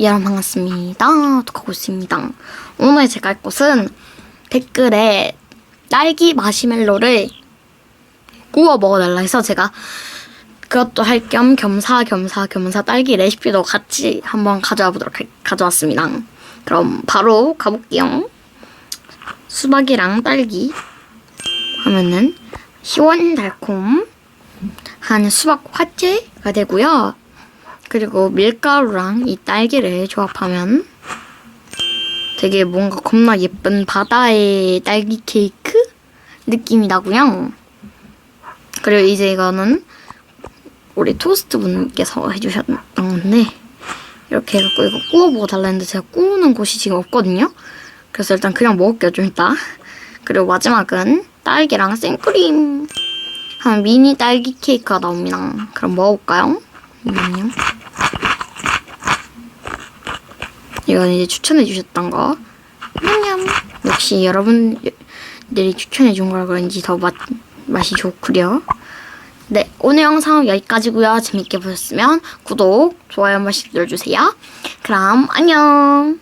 여러분 반갑습니다. 독하고 있습니다. 오늘 제가 할 곳은 댓글에 딸기 마시멜로를 구워 먹어달라 해서 제가 그것도 할 겸 겸사겸사 겸사 딸기 레시피도 같이 한번 가져와 보도록 할- 가져왔습니다. 그럼 바로 가볼게요. 수박이랑 딸기 하면은 시원달콤 한 수박 화채가 되고요. 그리고 밀가루랑 이 딸기를 조합하면 되게 뭔가 겁나 예쁜 바다의 딸기 케이크 느낌이 나고요. 그리고 이제 이거는 우리 토스트 분께서 해주셨던 건데 이렇게 해갖고 이거 구워 먹어 달라는데 제가 구우는 곳이 지금 없거든요. 그래서 일단 그냥 먹을게요 좀 이따. 그리고 마지막은 딸기랑 생크림 한 미니 딸기 케이크가 나옵니다. 그럼 먹어볼까요? 잠깐만요. 이건 이제 추천해 주셨던 거. 냠냠. 역시 여러분들이 추천해 준 거라 그런지 더 맛, 맛이 좋구려. 네, 오늘 영상 여기까지고요. 재밌게 보셨으면 구독, 좋아요 한 번씩 눌러주세요. 그럼 안녕.